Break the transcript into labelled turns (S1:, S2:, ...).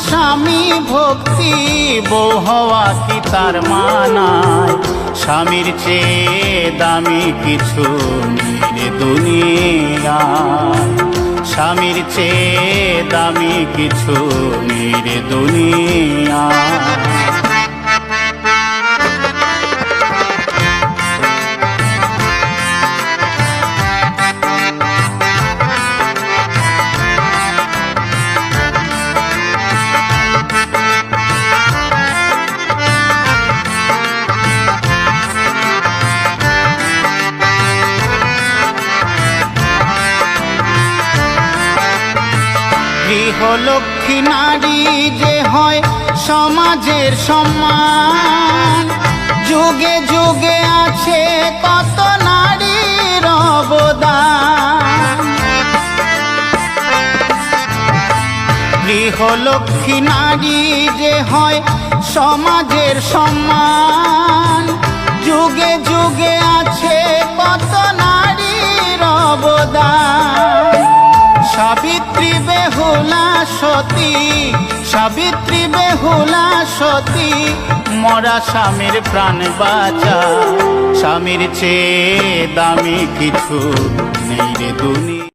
S1: স্বামী ভক্তি বউ হওয়া কি তার মানায়? স্বামীর চেয়ে দামি কিছু নেই দুনিয়া স্বামীর চেয়ে দামি কিছু নেই দুনিয়া গৃহলক্ষ্মী নারী যে হয় সমাজের সম্মান। যুগে যুগে আছে কত নারীর অবদান। গৃহলক্ষ্মী নারী যে হয় সমাজের সম্মান। যুগে যুগে আছে কত নারীর অবদান। সাবিত্রী বেহুলা সতী, সাবিত্রী বেহুলা সতী, মরা স্বামীর প্রাণ বাঁচা। স্বামীর চেয়ে দামি কিছু নেই রে দুনিয়া।